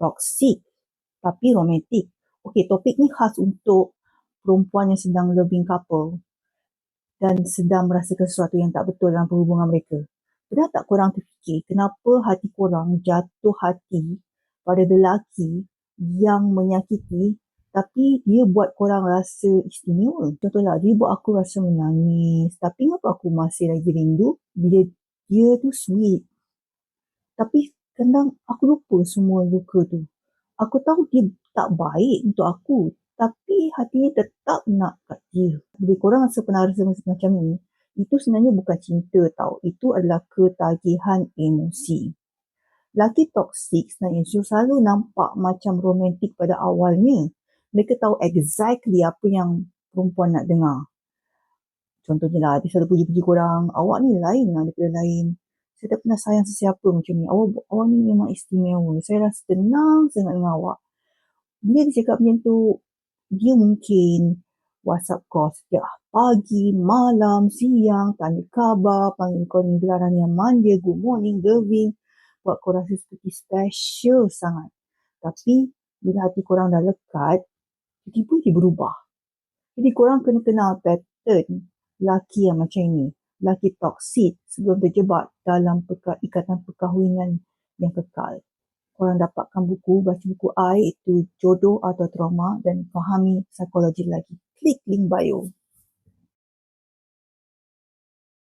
toxic tapi romantik. Okey, topik ni khas untuk perempuan yang sedang loving couple dan sedang merasakan sesuatu yang tak betul dalam perhubungan mereka. Pernah tak korang terfikir kenapa hati korang jatuh hati pada lelaki yang menyakiti tapi dia buat korang rasa istimewa. Contohlah, dia buat aku rasa menangis. Tapi kenapa aku masih lagi rindu bila dia tu sweet. Tapi kadang aku lupa semua luka tu. Aku tahu dia tak baik untuk aku. Tapi hati ni tetap nak kat dia. Bila korang rasa pernah rasa macam ni, itu sebenarnya bukan cinta tau. Itu adalah ketagihan emosi. Laki toksik sebenarnya selalu nampak macam romantik pada awalnya. Mereka tahu exactly apa yang perempuan nak dengar. Contohnya lah, dia selalu puji-puji korang, awak ni lain lah daripada lain. Saya tak pernah sayang sesiapa macam ni. Awak, awak ni memang istimewa. Saya rasa tenang sangat dengan awak. Bila dia cakap macam tu, dia mungkin WhatsApp call setiap pagi, malam, siang, tanya khabar, panggil kau ni gelaran yang manja, good morning, loving, buat kau rasa seperti special sangat. Tapi, bila hati korang dah lekat, tiba-tiba dia berubah. Jadi korang kena kenal pattern laki yang macam ini, laki toksik sebelum terjebak dalam peka, ikatan perkahwinan yang kekal. Korang dapatkan buku, baca buku I itu Jodoh atau Trauma dan fahami psikologi lagi. Klik link bio.